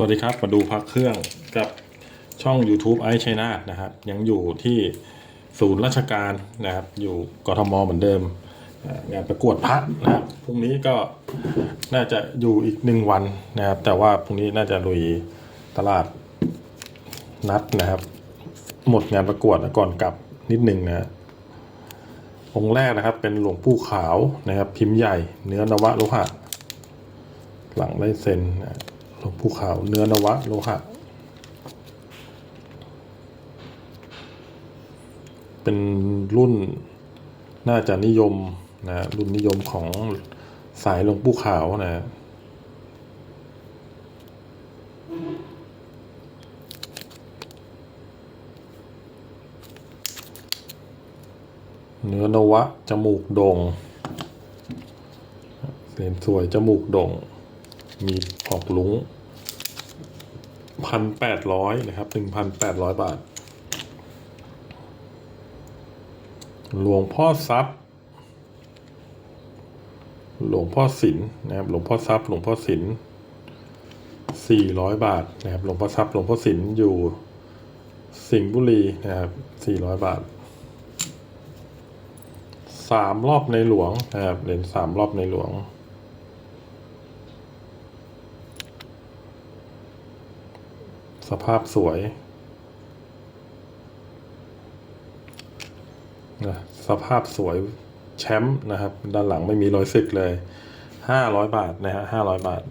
สวัสดีครับ มาดูพักเครื่องกับช่อง YouTube ไอชัยนาทนะครับ ยังอยู่ที่ศูนย์ราชการนะครับ อยู่กทมเหมือนเดิม งานประกวดพระนะครับพรุ่งนี้ก็น่าจะอยู่อีกหนึ่งวันนะครับ แต่ว่าพรุ่งนี้น่าจะลุยตลาดนัดนะครับ หมดงานประกวดแล้วก่อนกลับนิดหนึ่งนะองค์แรกนะครับ เป็นหลวงปู่ขาวนะครับ พิมพ์ใหญ่ เนื้อนวะโลหะหลังได้เซ็นนะ ลงปู่ขาเนื้อนวะ โลหะ เป็นรุ่นน่าจะนิยมนะรุ่นนิยมของสายลงปู่ขานะเนื้อนวะ จมูกโด่งเสียนสวย จมูกโด่ง มีออกลุงพันแปดร้อยนะครับหนึ่งพันแปดร้อยบาท หลวงพ่อทรัพย์ หลวงพ่อศิลป์นะครับ หลวงพ่อทรัพย์ หลวงพ่อศิลป์สี่ร้อยบาทนะครับ หลวงพ่อทรัพย์ หลวงพ่อศิลป์อยู่สิงห์บุรีนะครับสี่ร้อยบาทสามรอบในหลวงนะครับเหรียญสามรอบในหลวง สภาพสวยนะสภาพสวยแชมป์นะครับ ด้านหลังไม่มีรอยสึกเลยห้าร้อยบาทนะฮะห้าร้อยบาท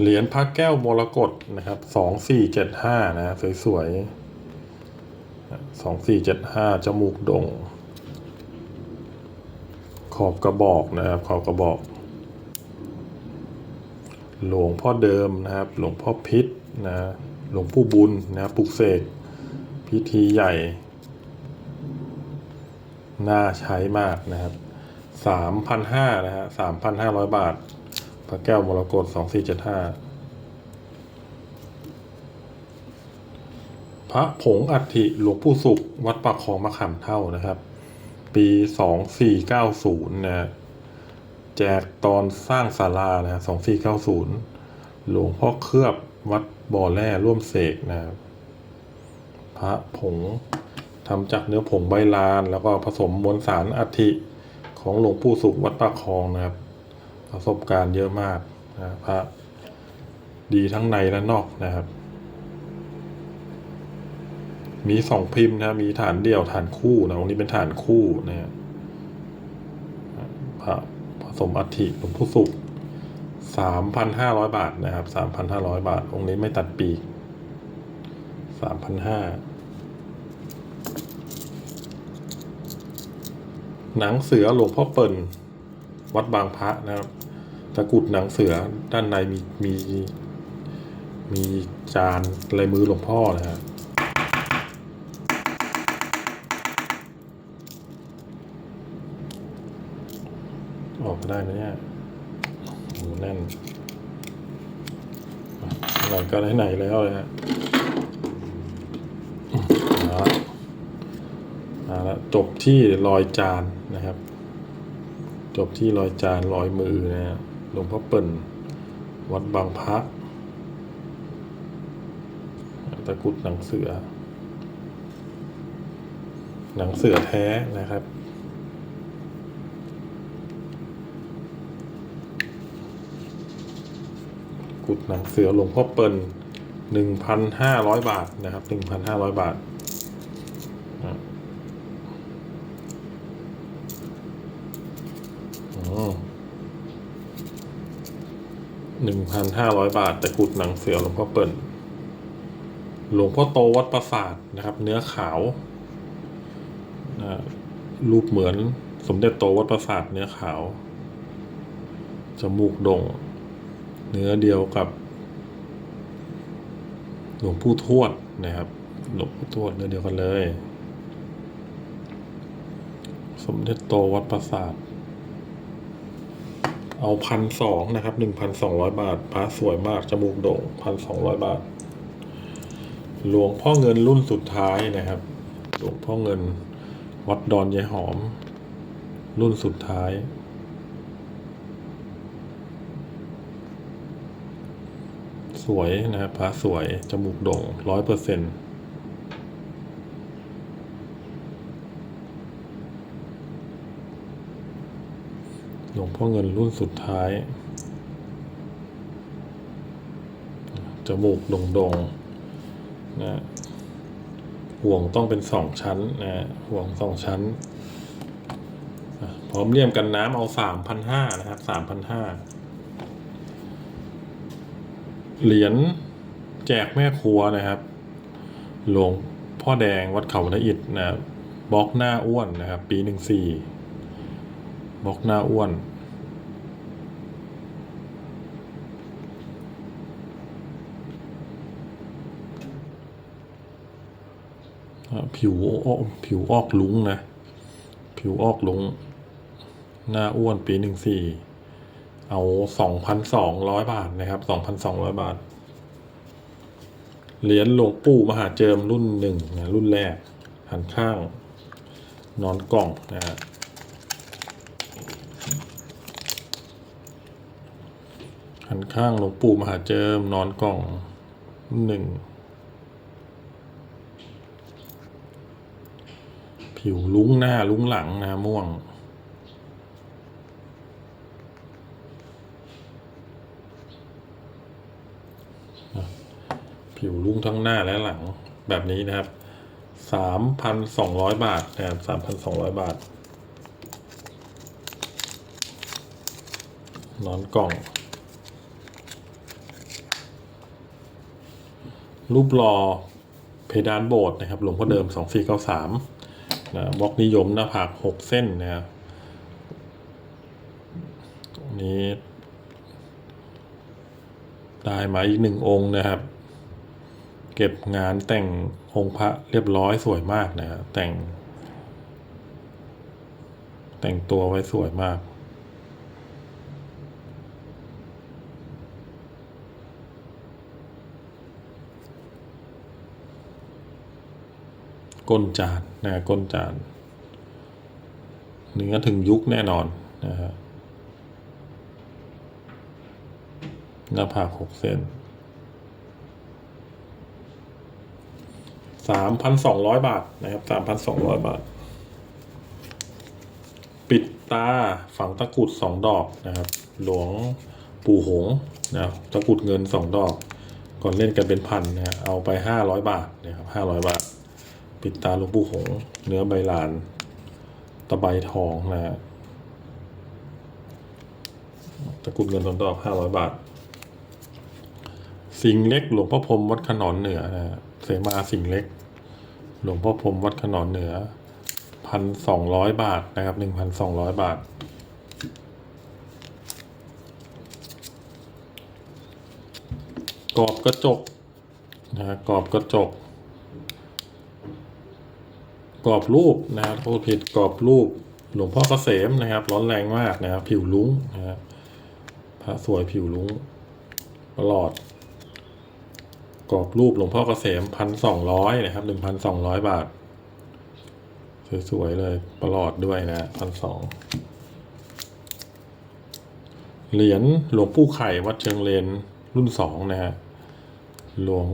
เหรียญพระแก้วมรกตนะครับสองสี่เจ็ดห้านะสวยๆสองสี่เจ็ดห้าจมูกด่งขอบกระบอกนะครับ ขอบกระบอก หลวงพ่อเดิมนะครับ หลวงพ่อพิษนะหลวงปู่บุญนะปลุกเสกพิธีใหญ่ น่าใช้มากนะครับสามพันห้านะฮะสามพันห้าร้อยบาท พระแก้วมรกตสองสี่เจ็ดห้าพระผงอัฐิหลวงปู่สุข วัดปากคลองมะขามเท่านะครับ ปีสองสี่เก้าศูนย์นะฮะ แจกตอนสร้างศาลานะสองสี่เก้าศูนย์หลวงพ่อเคลือบวัดบ่อแร่ร่วมเสกนะครับพระผงทำจากเนื้อผงใบลาน แล้วก็ผสมมวลสารอัฐิของหลวงปู่สุขวัดปากคลองนะครับ ประสบการณ์เยอะมากนะพระดีทั้งในและนอกนะครับ มีสองพิมพ์นะมีฐานเดี่ยวฐานคู่นะองค์นี้เป็นฐานคู่นะฮะพระผ สมอัฐิหลวงพ่อสุขสามพันห้าร้อยบาทนะครับสามพันห้าร้อยบาท องค์นี้ไม่ตัดปีกสามพันห้าหนังเสือหลวงพ่อเปิ่นวัดบางพระนะครับตะกุดหนังเสือด้านในมีมีมีจานลายมือหลวงพ่อนะครับ ได้ไหมเนี่ยโหแน่นอะไรก็ได้ไหนแล้วเลยฮะเอาละเอาละจบที่รอยจานนะครับ จบที่รอยจานรอยมือนะฮะหลวงพ่อเปิ่นวัดบางพระตะกรุดหนังเสือ หนังเสือแท้นะครับ กุดหนังเสือหลวงพ่อเปิลหนึ่งพันห้าร้อยบาทนะครับหนึ่งพันห้าร้อยบาทหนึ่งพันห้าร้อยบาทแต่กุดหนังเสือหลวงพ่อเปิลหลวงพ่อโตวัดประสาทนะครับ เนื้อขาวนะรูปเหมือนสมเด็จโตวัดประสาทเนื้อขาว จมูกโด่ง เนื้อเดียวกับ หลวงปู่ทวดนะครับ หลวงปู่ทวดเนื้อเดียวกันเลย สมเด็จโตวัดประสาท เอาพันสองนะครับหนึ่งพันสองร้อยบาทพระสวยมากจมูกโด่งพันสองร้อยบาท หลวงพ่อเงินรุ่นสุดท้ายนะครับ หลวงพ่อเงินวัดดอนยายหอม รุ่นสุดท้าย สวยนะครับพระสวย จมูกโด่งร้อยเปอร์เซ็นต์หลวงพ่อเงินรุ่นสุดท้าย จมูกโด่งๆนะห่วงต้องเป็นสองชั้นนะห่วงสองชั้น พร้อมเลี่ยมกันน้ำเอาสามพันห้านะครับสามพันห้า เหรียญแจกแม่ครัวนะครับหลวงพ่อแดงวัดเขาละอิดนะครับบล็อกหน้าอ้วนนะครับ ปีหนึ่งสี่บล็อกหน้าอ้วนผิวออกผิวออกลุงนะ ผิวออกลุง หน้าอ้วนปีหนึ่งสี่ เอาสองพันสองร้อยบาทนะครับสองพันสองร้อยบาท เหรียญหลวงปู่มหาเจิมรุ่นหนึ่งนะรุ่นแรก หันข้าง นอนกล่องนะฮะหันข้างหลวงปู่มหาเจิมนอนกล่องหนึ่ง ผิวลุ้งหน้าลุ้งหลังนะม่วง ผิวลุ้งทั้งหน้าและหลังแบบนี้นะครับสามพันสองร้อยบาทนะครับสามพันสองร้อยบาท นอนกล่อง รูปหล่อเพดานโบสถ์นะครับหลวงพ่อเดิมสองสี่เก้าสามนะบล็อกนิยมหน้าผากหกเส้นนะครับนี้ได้มาอีกหนึ่งองค์นะครับ เก็บงานแต่งองค์พระเรียบร้อยสวยมากนะครับแต่ง แต่งตัวไว้สวยมาก ก้นจานนะก้นจานเนื้อถึงยุคแน่นอนนะฮะหน้าผากหกเส้น สามพันสองร้อยบาทนะครับสามพันสองร้อยบาท ปิดตาฝังตะกรุดสองดอกนะครับ หลวงปู่หงนะครับตะกรุดเงินสองดอก ก่อนเล่นกันเป็นพันนะฮะเอาไปห้าร้อยบาทนะครับห้าร้อยบาท ปิดตาหลวงปู่หง เนื้อใบลาน ตะไบทองนะฮะตะกรุดเงินสองดอกห้าร้อยบาท สิงเล็กหลวงพ่อพรมวัดขนอนเหนือนะฮะ เสมาสิ่งเล็ก หลวงพ่อพรมวัดขนอนเหนือพันสองร้อยบาทนะครับหนึ่งพันสองร้อยบาท กรอบกระจกนะฮะกรอบกระจก กรอบรูปนะครับโทษผิดกรอบรูป หลวงพ่อเกษมนะครับ ร้อนแรงมากนะครับ ผิวลุ้งนะครับพระสวยผิวลุ้งตลอด กรอบรูปหลวงพ่อเกษมพันสองร้อยนะครับหนึ่งพันสองร้อยบาท สวยๆเลยประหลอดด้วยนะพันสองเหรียญหลวงปู่ไข่วัดเชิงเลนรุ่นสองนะฮะหลวง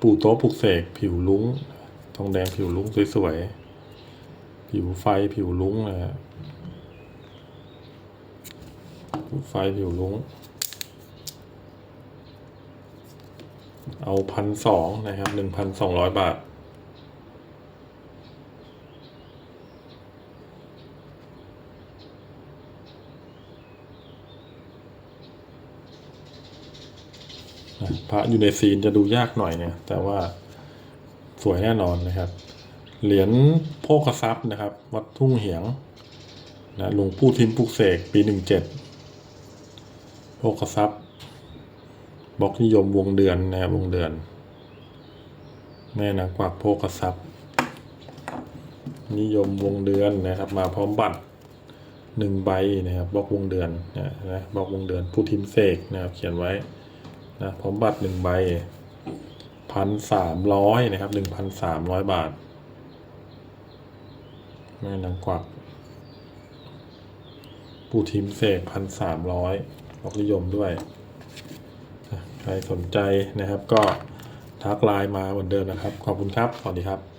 ปู่โต๊ะปุกเสกผิวลุ้ง ทองแดงผิวลุ้งสวยๆ ผิวไฟผิวลุ้งนะฮะผิวไฟผิวลุ้ง เอาพันสองนะครับหนึ่งพันสองร้อยบาท พระอยู่ในซีนจะดูยากหน่อยเนี่ย แต่ว่าสวยแน่นอนนะครับ เหรียญโภคทรัพย์นะครับ วัดทุ่งเหียงนะหลวงปู่ทิมปุกเสกปีหนึ่งเจ็ดโภคทรัพย์ บล็อกนิยมวงเดือนนะครับวงเดือน แม่นางกวักโภคทรัพย์ นิยมวงเดือนนะครับ มาพร้อมบัตรหนึ่งใบนะครับบล็อกวงเดือนนะนะบล็อกวงเดือนผู้ทิมเสกนะครับ เขียนไว้นะพร้อมบัตรหนึ่งใบพันสามร้อยนะครับหนึ่งพันสามร้อยบาท แม่นางกวักปูทิมเสกพันสามร้อยออกนิยมด้วย ครสนใจนะครับก็ทักไลน์มาเหมือนเดิมนะครับ ขอบคุณครับ สวัสดีครับ